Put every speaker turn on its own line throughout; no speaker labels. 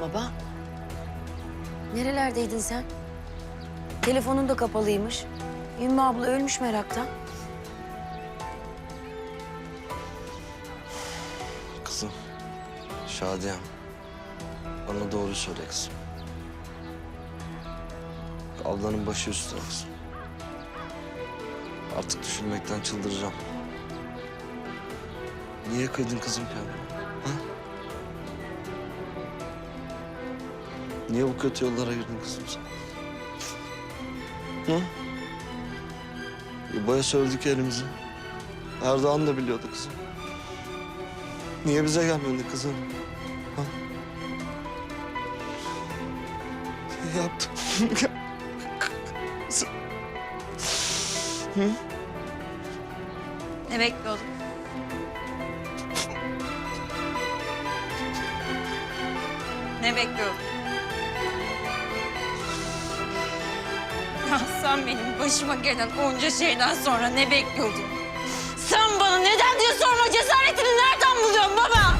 Baba. Nerelerdeydin sen? Telefonun da kapalıymış. Ümmü abla ölmüş meraktan.
Kızım, Şadiyem. Bana doğru söyle kızım. Ablanın başı üstüne kızım. Artık düşünmekten çıldıracağım. Niye kıydın kızım kendini? Niye bu kötü yollara girdin kızım sen? Hı? İbo'ya sövdük elimizi. Erdoğan da biliyordu kızım. Niye bize gelmedin kızım? Ha? Niye yaptın? Kızım.
Ne bekliyordun? Ne bekliyordun? Ya sen benim başıma gelen onca şeyden sonra ne bekliyordun? Sen bana neden diye sorma cesaretini nereden buluyorsun baba?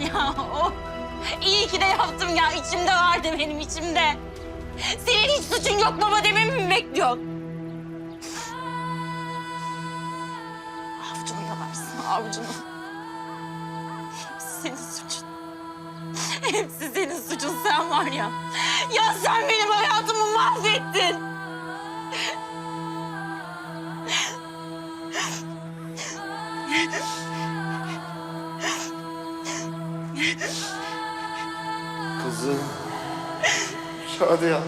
Ya o iyi ki de yaptım ya. içimde vardı benim içimde. Senin hiç suçun yok baba dememi mi bekliyorsun? Avcunu yalarsın avcunu. Senin suçun. Hepsi senin suçun sen var ya. Ya sen benim hayatımı mahvettin.
Kızım. Şadiye.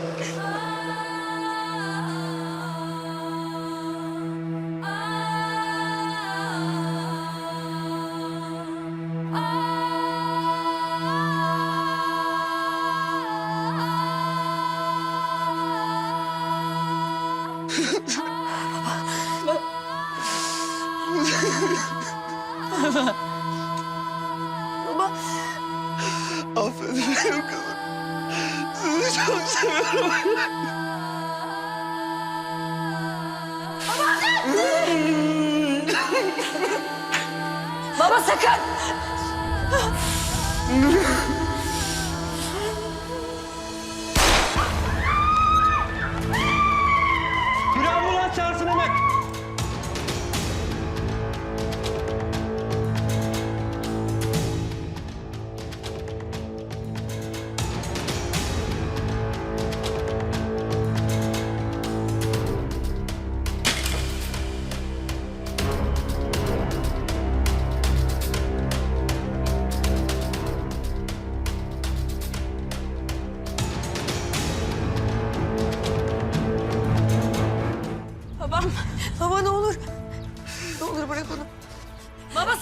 Baba.
Affedin benim kızım. Sizi çok seviyorum.
Baba sakın!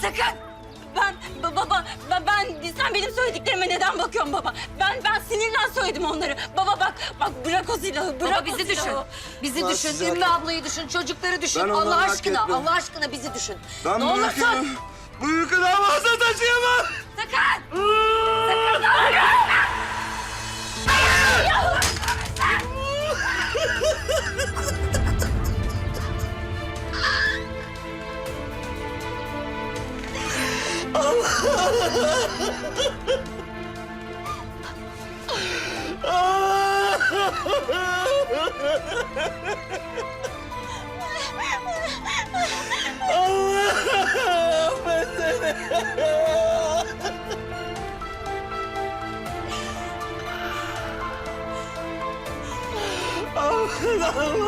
Sakın. Ben ba- baba ben, ben sen benim söylediklerime neden bakıyorsun baba? Ben ben sinirden söyledim onları. Baba bak bak bırak o silahı. Bırak
Baba
o
bizi düşün.
silahı.
Bizi
Ben
düşün.
sizi
Ümmü
hak-
ablayı düşün. Çocukları düşün.
Ben onları
Allah
hak
aşkına. Allah aşkına bizi düşün.
Ben
ne olursun.
yükü, bu Allah'ım ben seni.
Allah'ım.